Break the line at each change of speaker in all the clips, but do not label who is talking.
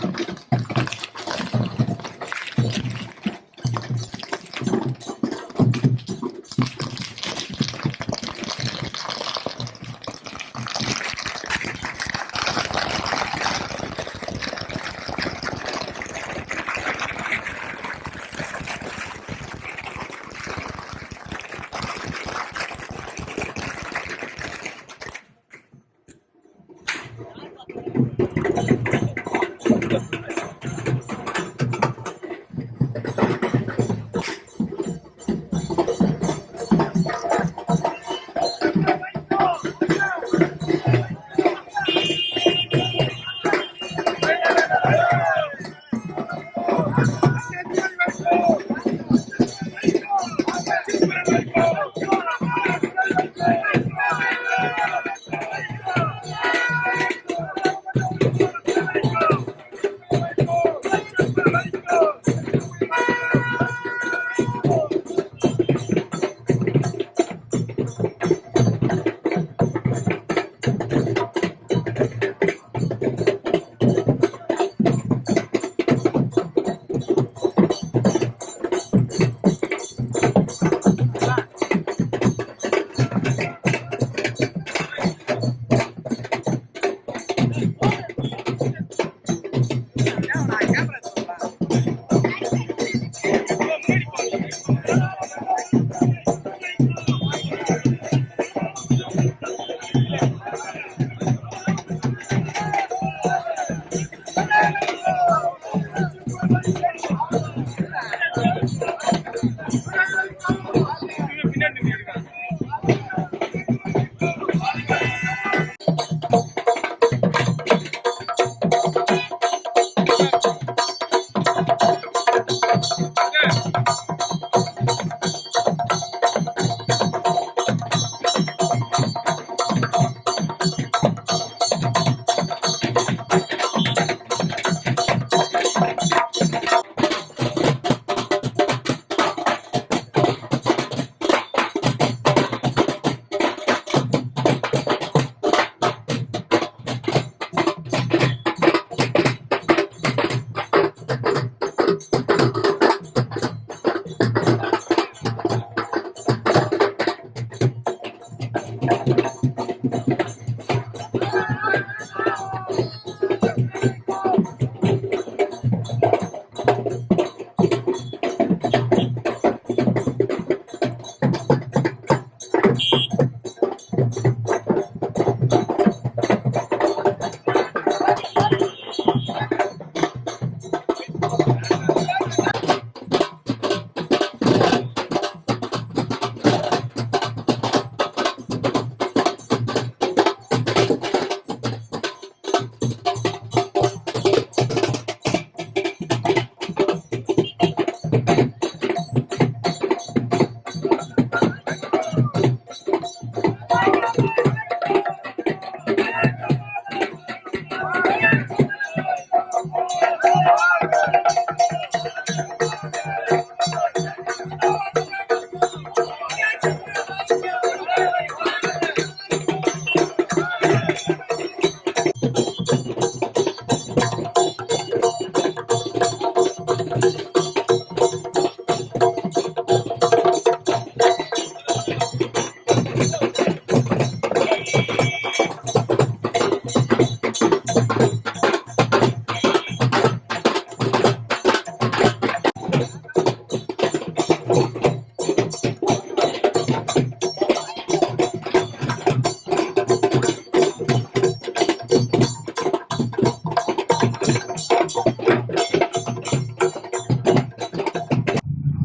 Thank you. Thank you.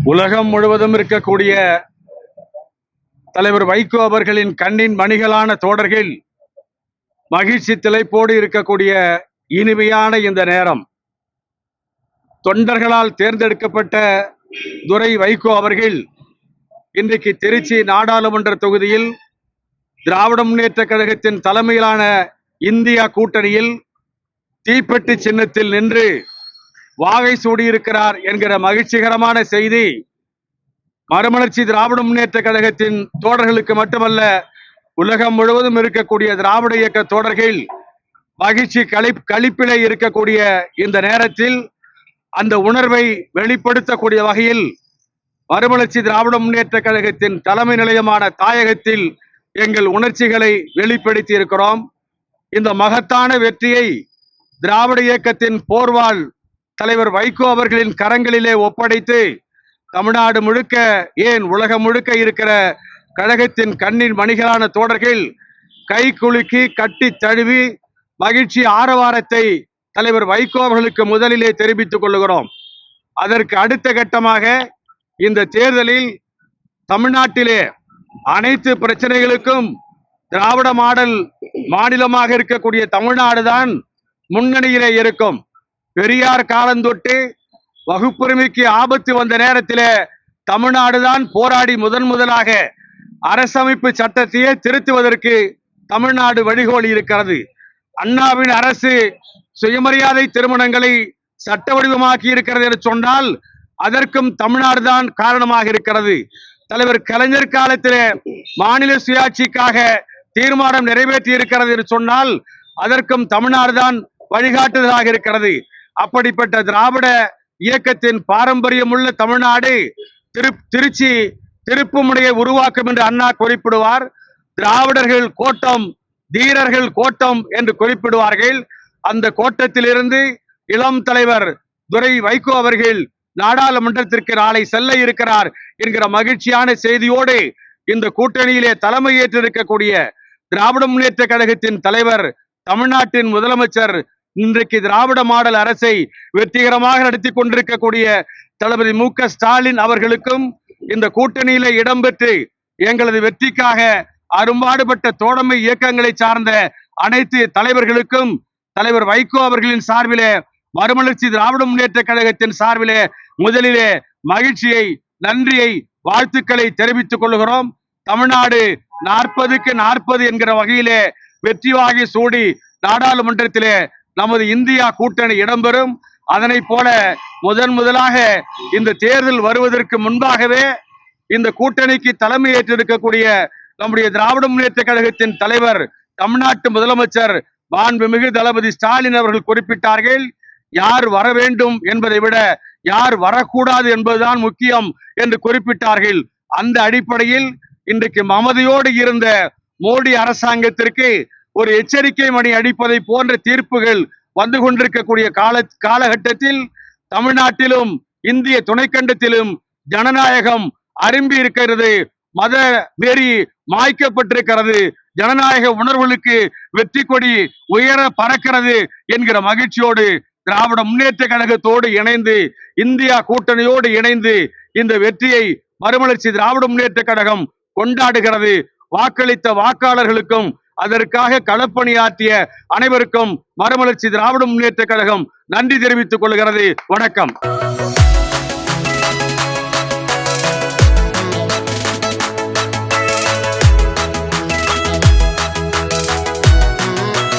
உலகம் முழுவதும் இருக்கக்கூடிய தலைவர் வைகோ அவர்களின் கண்ணின் மணிகளான தோடர்கள் மகிழ்ச்சி திளைப்போடு இருக்கக்கூடிய இனிமையான இந்த நேரம். தொண்டர்களால் தேர்ந்தெடுக்கப்பட்ட துரை வைகோ அவர்கள் இன்றைக்கு திருச்சி நாடாளுமன்ற தொகுதியில் திராவிட முன்னேற்ற கழகத்தின் தலைமையிலான இந்தியா கூட்டணியில் தீப்பெட்டி சின்னத்தில் நின்று வாகை சூடியிருக்கிறார் என்கிற மகிழ்ச்சிகரமான செய்தி. மறுமலர்ச்சி திராவிட முன்னேற்ற கழகத்தின் தோழர்களுக்கு மட்டுமல்ல உலகம் முழுவதும் இருக்கக்கூடிய திராவிட இயக்க தோழர்கள் மகிழ்ச்சி களி கழிப்பிலே இருக்கக்கூடிய இந்த நேரத்தில் அந்த உணர்வை வெளிப்படுத்தக்கூடிய வகையில் மறுமலர்ச்சி திராவிட முன்னேற்ற கழகத்தின் தலைமை நிலையமான தாயகத்தில் எங்கள் உணர்ச்சிகளை வெளிப்படுத்தி இருக்கிறோம் இந்த மகத்தான வெற்றியை திராவிட இயக்கத்தின் போர்வால் தலைவர் வைகோ அவர்களின் கரங்களிலே ஒப்படைத்து தமிழ்நாடு முழுக்க ஏன் உலகம் முழுக்க இருக்கிற கழகத்தின் கண்ணின் மணிகளான தோடர்கள் கை குலுக்கி கட்டி தழுவி மகிழ்ச்சி ஆரவாரத்தை தலைவர் வைகோ அவர்களுக்கு முதலிலே தெரிவித்துக் கொள்கிறோம் அதற்கு அடுத்த கட்டமாக இந்த தேர்தலில் தமிழ்நாட்டிலே அனைத்து பிரச்சனைகளுக்கும் திராவிட மாடல் மாநிலமாக இருக்கக்கூடிய தமிழ்நாடு தான் முன்னணியிலே இருக்கும். பெரியார் காலந்தொட்டு வகுப்புரிமைக்கு ஆபத்து வந்த நேரத்தில் தமிழ்நாடு தான் போராடி முதன் முதலாக அரசமைப்பு சட்டத்தையே திருத்துவதற்கு தமிழ்நாடு வழிகோலி இருக்கிறது. அண்ணாவின் அரசு சுயமரியாதை திருமணங்களை சட்ட வடிவமாக்கி இருக்கிறது என்று சொன்னால் அதற்கும் தமிழ்நாடு தான் காரணமாக இருக்கிறது. தலைவர் கலைஞர் காலத்தில் மாநில சுயாட்சிக்காக தீர்மானம் நிறைவேற்றி இருக்கிறது என்று சொன்னால் அதற்கும் தமிழ்நாடு தான் வழிகாட்டுதலாக இருக்கிறது. அப்படிப்பட்ட திராவிட இயக்கத்தின் பாரம்பரியமுள்ள தமிழ்நாடு திரு திருச்சி திருப்புமுனையை உருவாக்கும் என்று அண்ணா குறிப்பிடுவார். திராவிடர்கள் கோட்டம் தீரர்கள் கோட்டம் என்று குறிப்பிடுவார்கள். அந்த கோட்டத்திலிருந்து இளம் தலைவர் துரை வைகோ அவர்கள் நாடாளுமன்றத்திற்கு நாளை செல்ல இருக்கிறார் என்கிற மகிழ்ச்சியான செய்தியோடு இந்த கூட்டணியிலே தலைமையேற்றிருக்கக்கூடிய திராவிட முன்னேற்ற கழகத்தின் தலைவர் தமிழ்நாட்டின் முதலமைச்சர் இன்றைக்கு திராவிட மாடல் அரசை வெற்றிகரமாக நடத்தி கொண்டிருக்கக்கூடிய தளபதி மு ஸ்டாலின் அவர்களுக்கும் இந்த கூட்டணியில இடம்பெற்று எங்களது வெற்றிக்காக அரும்பாடுபட்ட தோழமை இயக்கங்களை சார்ந்த அனைத்து தலைவர்களுக்கும் தலைவர் வைகோ அவர்களின் சார்பிலே மறுமலர்ச்சி திராவிட முன்னேற்ற கழகத்தின் சார்பிலே முதலிலே மகிழ்ச்சியை நன்றியை வாழ்த்துக்களை தெரிவித்துக் கொள்கிறோம். தமிழ்நாடு நாற்பதுக்கு நாற்பது என்கிற வகையிலே வெற்றி வாகி சூடி நாடாளுமன்றத்திலே நமது இந்தியா கூட்டணி இடம்பெறும். அதனை போல முதன் முதலாக இந்த தேர்தல் வருவதற்கு முன்பாகவே இந்த கூட்டணிக்கு தலைமை ஏற்றிருக்கக்கூடிய நம்முடைய திராவிட முன்னேற்ற கழகத்தின் தலைவர் தமிழ்நாட்டு முதலமைச்சர் மாண்புமிகு தளபதி ஸ்டாலின் அவர்கள் குறிப்பிட்டார்கள் யார் வர வேண்டும் என்பதை விட யார் வரக்கூடாது என்பதுதான் முக்கியம் என்று குறிப்பிட்டார்கள். அந்த அடிப்படையில் இன்றைக்கு மமதையோடு இருந்த மோடி அரசாங்கத்திற்கு ஒரு எச்சரிக்கை மணி அடிப்பதை போன்ற தீர்ப்புகள் வந்து கொண்டிருக்கக்கூடிய கால காலகட்டத்தில் தமிழ்நாட்டிலும் இந்திய துணைக்கண்டத்திலும் ஜனநாயகம் அரும்பி இருக்கிறது. மத வெறி மாய்க்கப்பட்டிருக்கிறது. ஜனநாயக உணர்வுகளுக்கு வெற்றி கொடி உயர பறக்கிறது என்கிற மகிழ்ச்சியோடு திராவிட முன்னேற்ற கழகத்தோடு இணைந்து இந்தியா கூட்டணியோடு இணைந்து இந்த வெற்றியை மறுமலர்ச்சி திராவிட முன்னேற்ற கழகம் கொண்டாடுகிறது. வாக்களித்த வாக்காளர்களுக்கும் அதற்காக களப்பணியாற்றிய அனைவருக்கும் மறுமலர்ச்சி திராவிட முன்னேற்ற கழகம் நன்றி தெரிவித்துக் கொள்கிறது. வணக்கம்.